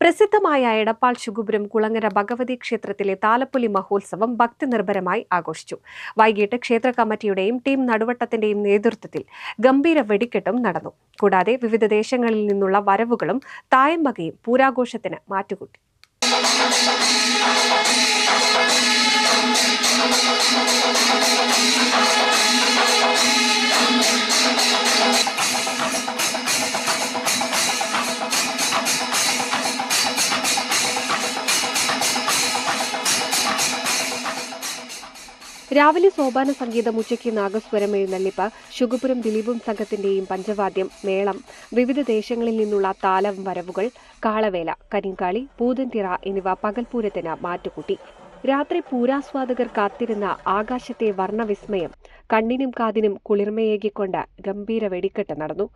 പ്രസിദ്ധമായ എടപ്പാൾ ശുഗുപുരം കുളങ്ങര ഭഗവതി ക്ഷേത്രത്തിലെ താലപ്പൊലി മഹോത്സവം ഭക്തിനിർഭരമായി ആഘോഷിച്ചു. വൈകിട്ട് ക്ഷേത്ര കമ്മിറ്റിയുടെയും ടീം നടുവട്ടത്തിന്റെയും നേതൃത്വത്തിൽ ഗംഭീര വെടിക്കെട്ടും നടന്നു. കൂടാതെ വിവിധ ദേശങ്ങളിൽ നിന്നുള്ള വരവുകളും തായമ്പകയും പൂരാഘോഷത്തിന് മാറ്റുകൂട്ടി. രാവിലെ സോപാന സംഗീതം ഉച്ചയ്ക്ക് നാഗസ്വരം എഴുന്നള്ളിപ്പ് ശുഗപുരം ദിലീപും സംഘത്തിന്റെയും പഞ്ചവാദ്യം മേളം വിവിധ ദേശങ്ങളിൽ നിന്നുള്ള താലം വരവുകൾ കാളവേല കരിങ്കാളി പൂതൻതിറ എന്നിവ പകൽപൂരത്തിന് മാറ്റുകൂട്ടി. രാത്രി പൂരാസ്വാദകർ കാത്തിരുന്ന ആകാശത്തെ വർണവിസ്മയം കണ്ണിനും കാതിനും കുളിർമയേകിക്കൊണ്ട് ഗംഭീര വെടിക്കെട്ട് നടന്നു.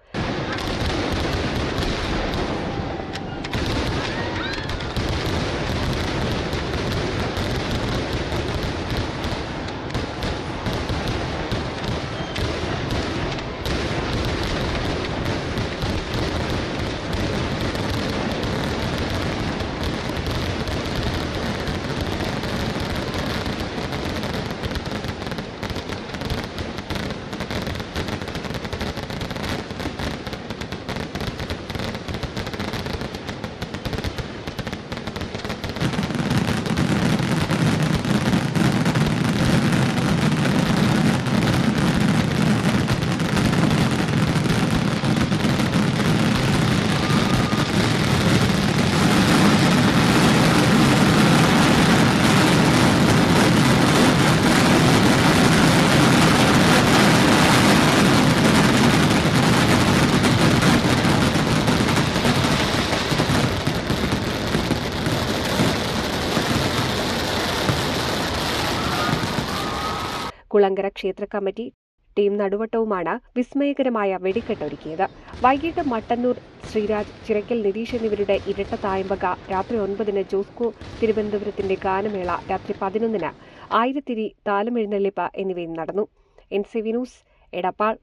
കുളങ്കര ക്ഷേത്ര കമ്മിറ്റി ടീം നടുവട്ടവുമാണ് വിസ്മയകരമായ വെടിക്കെട്ടൊരുക്കിയത്. വൈകിട്ട് മട്ടന്നൂർ ശ്രീരാജ് ചിറക്കൽ നിതീഷ് എന്നിവരുടെ ഇരട്ട തായമ്പക രാത്രി ഒൻപതിന് ജോസ്കോ തിരുവനന്തപുരത്തിന്റെ ഗാനമേള രാത്രി പതിനൊന്നിന് ആയിരത്തിരി താലമെഴുന്നള്ളിപ്പ് എന്നിവയും നടന്നു. N C V news Edappal.